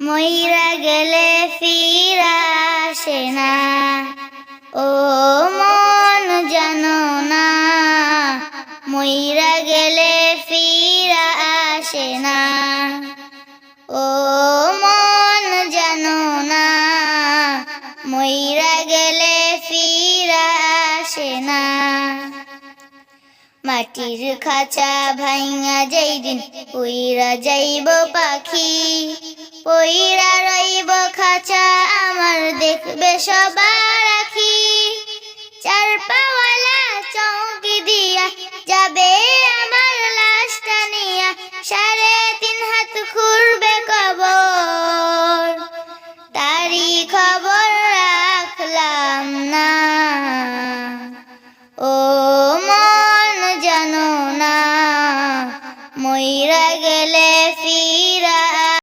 মইরা গেলে ফিরা না। ও মন জানো না, মইরা গেলে ফিরা না। ও মন জানো না, মইরা গেলে ফিরা না। মাটির খাঁচা ভাইঙা যেই দিন উইরা যাইব পাখি। পইরা রইব খাঁচা, আমার দেখবে সবার আখি। চার পাওয়ালা চৌকি দিয়া যাবে আমার লাশটা নিয়া, সাড়ে তিন হাত খুঁড়বে কবর। তারই খবর রাখলাম না। ও মন জানো না, মইরা গেলে